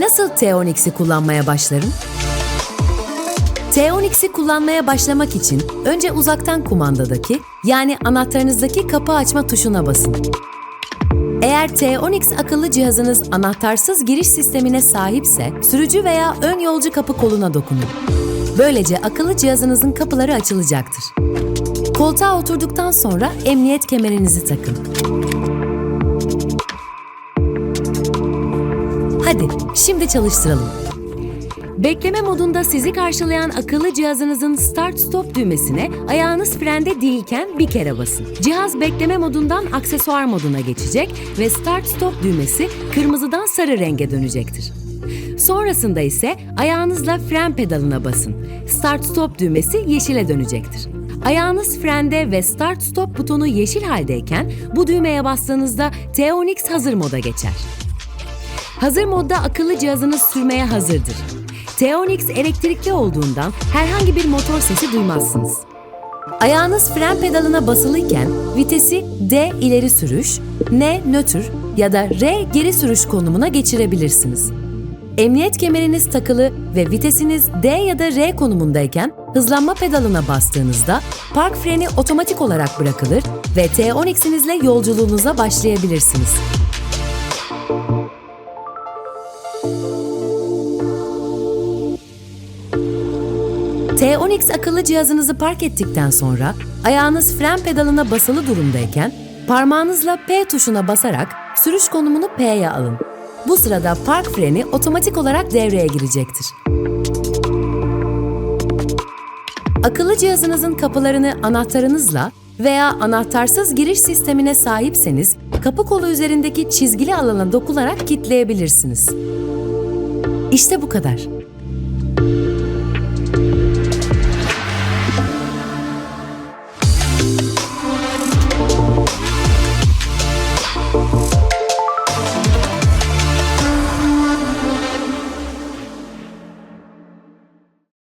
Nasıl T-Onix'i kullanmaya başlarım? T-Onix'i kullanmaya başlamak için önce uzaktan kumandadaki yani anahtarınızdaki kapı açma tuşuna basın. Eğer T-Onix akıllı cihazınız anahtarsız giriş sistemine sahipse sürücü veya ön yolcu kapı koluna dokunun. Böylece akıllı cihazınızın kapıları açılacaktır. Koltuğa oturduktan sonra emniyet kemerinizi takın. Hadi şimdi çalıştıralım. Bekleme modunda sizi karşılayan akıllı cihazınızın Start Stop düğmesine ayağınız frende değilken bir kere basın. Cihaz bekleme modundan aksesuar moduna geçecek ve Start Stop düğmesi kırmızıdan sarı renge dönecektir. Sonrasında ise ayağınızla fren pedalına basın. Start Stop düğmesi yeşile dönecektir. Ayağınız frende ve Start Stop butonu yeşil haldeyken bu düğmeye bastığınızda T-Onix hazır moda geçer. Hazır modda akıllı cihazınız sürmeye hazırdır. T-Onix elektrikli olduğundan herhangi bir motor sesi duymazsınız. Ayağınız fren pedalına basılıyken vitesi D ileri sürüş, N nötr ya da R geri sürüş konumuna geçirebilirsiniz. Emniyet kemeriniz takılı ve vitesiniz D ya da R konumundayken hızlanma pedalına bastığınızda park freni otomatik olarak bırakılır ve T-Onix'inizle yolculuğunuza başlayabilirsiniz. T-Onix akıllı cihazınızı park ettikten sonra ayağınız fren pedalına basılı durumdayken parmağınızla P tuşuna basarak sürüş konumunu P'ye alın. Bu sırada park freni otomatik olarak devreye girecektir. Akıllı cihazınızın kapılarını anahtarınızla veya anahtarsız giriş sistemine sahipseniz kapı kolu üzerindeki çizgili alana dokunarak kilitleyebilirsiniz. İşte bu kadar.